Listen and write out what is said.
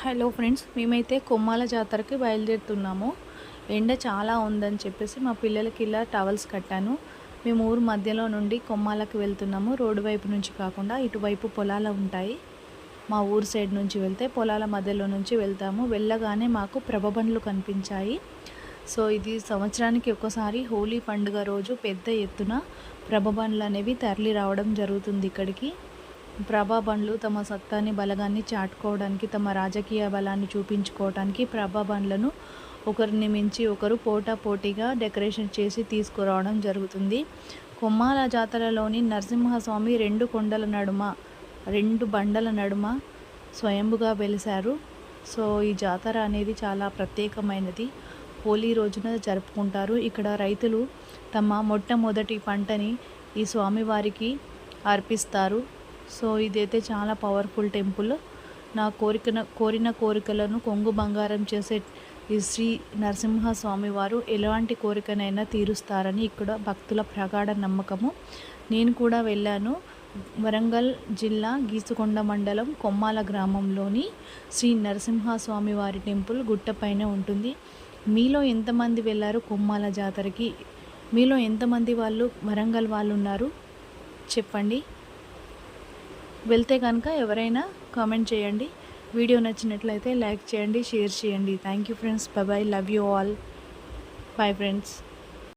Hello friends మేమైతే కొమ్మాల జాతరకి బయలుదేరుతున్నాము. ఎండ చాలా ఉందని చెప్పేసి మా పిల్లలకి ఇలా టవల్స్ కట్టాను. మేము ఊరు మధ్యలో నుండి కొమ్మాలకు వెళ్తున్నాము. రోడ్డు వైపు నుంచి కాకుండా ఇటువైపు పొలాలు ఉంటాయి. మా ఊరు సైడ్ నుంచి వెళ్తే పొలాల మధ్యలో నుంచి వెళ్తాము. వెళ్ళగానే మాకు ప్రభబండ్లు కనిపించాయి. సో ఇది సంవత్సరానికి ఒకసారి హోలీ పండుగ రోజు పెద్ద ఎత్తున ప్రభబండ్లు అనేవి తరలి రావడం జరుగుతుంది ఇక్కడికి. ప్రభాబండ్లు తమ సత్తాన్ని బలగాన్ని చాటుకోవడానికి తమ రాజకీయ బలాన్ని చూపించుకోవడానికి ప్రభాబండ్లను ఒకరిని మించి ఒకరు పోటా పోటీగా డెకరేషన్ చేసి తీసుకురావడం జరుగుతుంది. కొమ్మాల జాతరలోని నరసింహస్వామి రెండు కొండల నడుమ రెండు బండల నడుమ స్వయంభుగా వెలిశారు. సో ఈ జాతర అనేది చాలా ప్రత్యేకమైనది. హోలీ రోజున జరుపుకుంటారు. ఇక్కడ రైతులు తమ మొట్టమొదటి పంటని ఈ స్వామివారికి అర్పిస్తారు. సో ఇదైతే చాలా పవర్ఫుల్ టెంపుల్. నా కోరిక కోరిన కోరికలను కొంగు బంగారం చేసే ఈ శ్రీ నరసింహస్వామి వారు ఎలాంటి కోరికనైనా తీరుస్తారని ఇక్కడ భక్తుల ప్రగాఢ నమ్మకము. నేను కూడా వెళ్ళాను. వరంగల్ జిల్లా గీసుకొండ మండలం కొమ్మాల గ్రామంలోని శ్రీ నరసింహస్వామి వారి టెంపుల్ గుట్టపైన ఉంటుంది. మీలో ఎంతమంది వెళ్ళారు కొమ్మాల జాతరకి? మీలో ఎంతమంది వాళ్ళు వరంగల్ వాళ్ళు ఉన్నారు? చెప్పండి. వెళ్తే కనుక ఎవరైనా కామెంట్ చేయండి. వీడియో నచ్చినట్లయితే లైక్ చేయండి షేర్ చేయండి. Thank you friends bye love you all bye friends